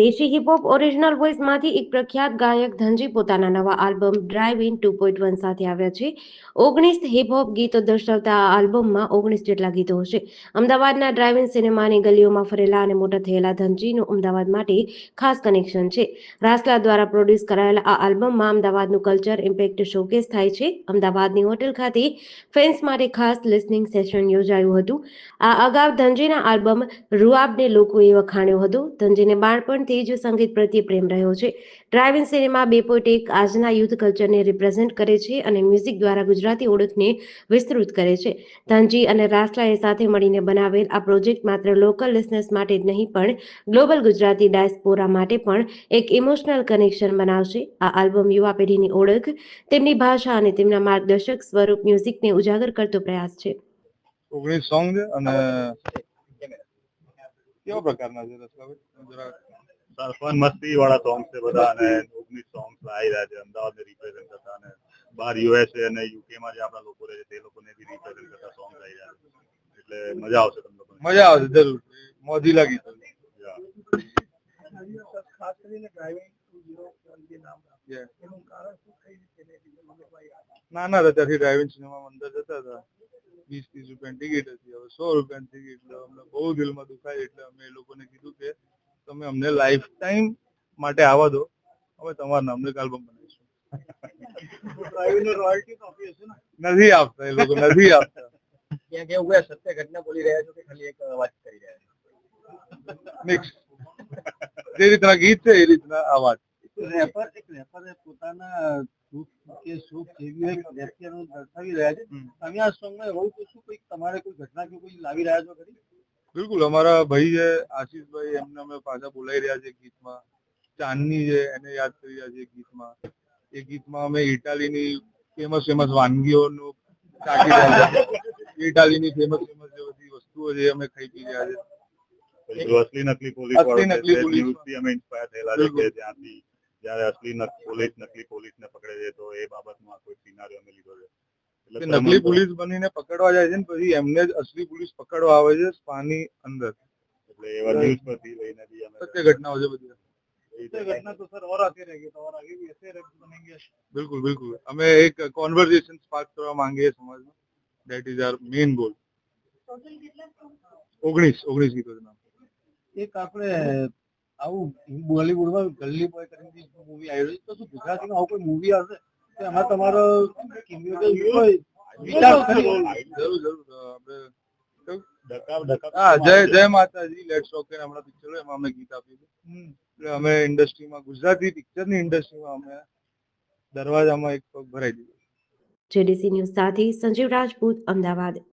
દેશી hip-hop original વોઇસમાંથી એક પ્રખ્યાત ગાયક ધનજી પોતાના નવા album drive in two point one સાથે આવ્યા છે. ઓગણીસ હિપહોપ ગીતો દર્શાવતા આ આલ્બમમાં ઓગણીસ જેટલા ગીતો હશે. અમદાવાદના ડ્રાઇવ ઇન સિનેમાની ગલીઓમાં ફરેલા અને મોટા થયેલા ધનજીનું અમદાવાદ માટે ખાસ કનેક્શન છે. રાસલા દ્વારા પ્રોડ્યુસ કરાયેલા આ આલ્બમમાં અમદાવાદનું કલ્ચર ઇમ્પેક્ટ શોકેસ થાય છે. અમદાવાદની હોટેલ ખાતે ફેન્સ માટે ખાસ લિસનિંગ સેશન યોજાયું હતું. આ અગાઉ ધનજીના આલ્બમ રૂઆબને લોકોએ વખાણ્યો હતો. ધનજીને બાળપણથી જ સંગીત પ્રત્યે પ્રેમ રહ્યો છે. ડ્રાઇવિંગ ઇન સિનેમા બે પોઈન્ટ એક આજના યુથ કલ્ચરને રિપ્રેઝેન્ટ કરે છે અને મ્યુઝિક દ્વારા ગુજરાતી ઓળખને વિસ્તૃત કરે છે. ધનજી અને રાસલાએ સાથે મળીને બનાવેલ આ પ્રોજેક્ટ માત્ર લોકલ લિસનર્સ માટે જ નહીં પણ ગ્લોબલ ગુજરાતી ડાયસ્પોરા માટે પણ એક ઇમોશનલ કનેક્શન બનાવશે. આ આલ્બમ યુવા પેઢીની ઓળખ તેમની ભાષા અને તેમના માર્ગદર્શક સ્વરૂપ મ્યુઝિકને ઉજાગર કરતો પ્રયાસ છે. ઓગણીસ સોંગ છે અને કેવા પ્રકારના છે રસલાભાઈ? જરાક ફન મસ્તી વાળા સોંગ છે બધા અને ઓગણીસ સોંગ આવી રહ્યા છે. અમદાવાદ ને રિપ્રેઝેન્ટ કરતા અને બહાર યુએસએ અને યુકે માં જે આપણા લોકો રહે છે તે લોકોને બી રિપ્રેઝેન્ટ કરતા સોંગ આવી રહ્યા છે. એટલે મજા આવશે તમને મજા આવશે જરૂર. મોજી લાગી ખાસ કરીને ડ્રાઇવિંગ ના ના હતા ત્યારથી ડ્રાઇવિંગ સિનેમામાં અંદર જતા હતા. વીસ ત્રીસ રૂપિયાની ટિકિટ હતી. હવે સો રૂપિયાની ટિકિટ એટલે અમને બહુ દિલમાં દુખાય એટલે અમે એ લોકોને કીધું કે તમે અમને લાઈફ ટાઈમ માટે આવવા દો. અમે તમારા નામનું એક આલ્બમ બનાવીશું. નથી આપતા એ લોકો નથી આપતા. ક્યાં કે એવું સત્ય ઘટના બોલી રહ્યા છો કે ખાલી એક વાત કરી રહ્યા છો? મિક્સ જે રીતના ગીત છે એ રીતના આ વાત. રેપર એક રેપરે પોતાના દુઃખ કે સુખ જેવી એક વ્યક્તિનું દર્શાવી રહ્યા છે. તમે આ સોંગમાં રહો તો શું કોઈ તમારે કોઈ ઘટના કે કોઈ લાવી રહ્યા છો ખરી? બિલકુલ અમારા ભાઈ છે આશીષભાઈ એમને અમે પાછા બોલાવી રહ્યા છે ગીતમાં. ચાંદની છે એને યાદ કરી રહ્યા છે ગીતમાં. એ ગીતમાં અમે ઇટાલીની ફેમસ ફેમસ વાનગીઓનું ચાખી રહ્યા છે. ઇટાલીની ફેમસ ફેમસ જે બધી વસ્તુઓ છે અમે ખાઈ પી રહ્યા છે. અસલી નકલી પોલીસ અસલી નકલી પોલીસ. અમે ઇન્સ્પાયર થયેલા છે કે ત્યાંથી જ્યારે અસલી પોલીસ નકલી પોલીસ ને પકડે છે તો એ બાબતમાં કોઈ સિનારીઓ અમે લીધો છે. નકલી પોલીસ બનીને પકડવા જાય છે ને પછી એમને જ અસલી પોલીસ પકડવા આવે છે સ્પાની અંદર. એટલે એવા ન્યૂઝ પરથી લઈને સત્ય ઘટનાઓ છે બધી. બિલકુલ બિલકુલ. અમે એક કોન્વર્ઝેશન સ્પાર્ક કરવા માંગીએ સમાજમાં. That is our main goal ઓગણીસ ઓગણીસ ગીતો નામ. એક આપણે આવું બોલીવુડમાં ગલ્લી બોય કરીને મૂવી આવ્યું તો શું ગુજરાતીમાં આવું કોઈ મૂવી આવશે? આમાં તમારો જય જય માતાજી. લેટ્સ હમણાં પિક્ચર એમાં અમે ગીત આપ્યું હતું. હમ. એટલે અમે ઇન્ડસ્ટ્રીમાં ગુજરાતી પિક્ચરની ઇન્ડસ્ટ્રીમાં અમે દરવાજામાં એક પગ ભરાઈ દીધો. જેડીસી ન્યૂઝ સાથે સંજીવ રાજપૂત અમદાવાદ.